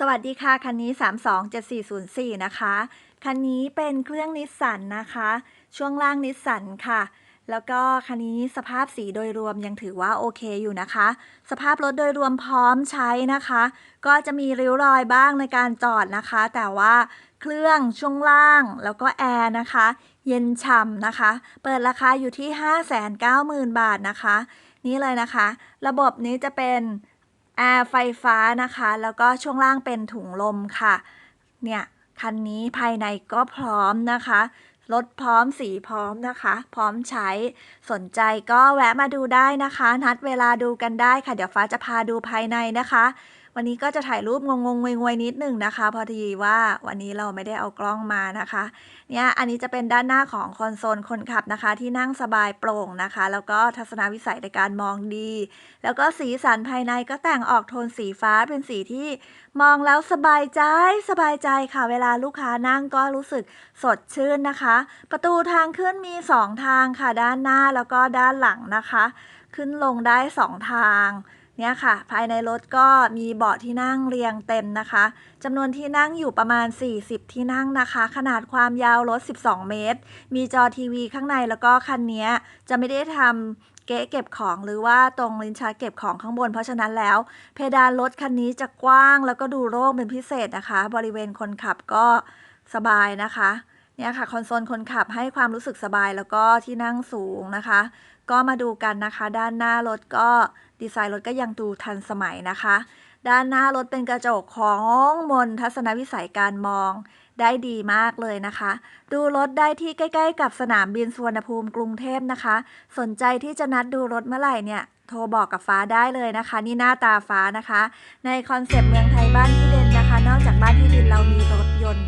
สวัสดีค่ะ คันนี้ 327404 นะคะ คันนี้เป็นเครื่องนิสสันนะคะ ช่วงล่างนิสสันค่ะ แล้วก็คันนี้สภาพสีโดยรวมยังถือว่าโอเคอยู่นะคะ สภาพรถโดยรวมพร้อมใช้นะคะ ก็จะมีริ้วรอยบ้างในการจอดนะคะ แต่ว่าเครื่องช่วงล่างแล้วก็แอร์นะคะ เย็นฉ่ำนะคะ เปิดราคาอยู่ที่ 590,000 บาทนะคะ นี่เลยนะคะ ระบบนี้จะเป็น แอร์ไฟฟ้านะคะ แล้วก็ช่วงล่างเป็นถุงลมค่ะ เนี่ย คันนี้ภายในก็พร้อมนะคะรถพร้อมสีพร้อมนะคะ พร้อมใช้สนใจก็แวะมาดูได้นะคะ นัดเวลาดูกันได้ค่ะ เดี๋ยวฟ้าจะพาดูภายในนะคะ วันนี้ก็จะถ่ายรูปงงๆงวยๆนิดหนึ่งนะคะ พอดีว่าวันนี้เราไม่ได้เอากล้องมานะคะ เนี่ยอันนี้จะเป็นด้านหน้าของคอนโซลคนขับนะคะ ที่นั่งสบายโปร่งนะคะ แล้วก็ทัศนวิสัยในการมองดี แล้วก็สีสันภายในก็แต่งออกโทนสีฟ้าเป็นสีที่มองแล้วสบายใจสบายใจค่ะ เวลาลูกค้านั่งก็รู้สึกสดชื่นนะคะ ประตูทางขึ้นมี 2 ทางค่ะด้านหน้าแล้วก็ด้านหลังนะคะ ขึ้นลงได้ 2 ทาง เนี่ยค่ะ ภายในรถก็มีเบาะที่นั่งเรียงเต็มนะคะจำนวนที่นั่งอยู่ประมาณ 40 ที่นั่งนะคะ ขนาดความยาวรถ 12 เมตร มีจอทีวีข้างในแล้วก็คันนี้จะไม่ได้ทำเก๊ะเก็บของหรือว่าตรงลิ้นชักเก็บของข้างบน เพราะฉะนั้นแล้ว เพดานรถคันนี้จะกว้างแล้วก็ดูโล่งเป็นพิเศษนะคะ บริเวณคนขับก็สบายนะคะ เนี่ยค่ะคอนโซลคนขับให้ความรู้สึกสบายแล้วก็ที่นั่งสูงนะคะ ก็มาดูกันนะคะ ด้านหน้ารถก็ดีไซน์รถก็ยังดูทันสมัยนะคะ ด้านหน้ารถเป็นกระจกของมนทัศนวิสัยการมองได้ดีมากเลยนะคะ ดูรถได้ที่ใกล้ ๆ กับสนามบินสุวรรณภูมิกรุงเทพนะคะ สนใจที่จะนัดดูรถเมื่อไหร่เนี่ย โทรบอกกับฟ้าได้เลยนะคะ นี่หน้าตาฟ้านะคะ ในคอนเซปต์เมืองไทยบ้านที่ดินนะคะ นอกจากบ้านที่ดินเรามีรถยนต์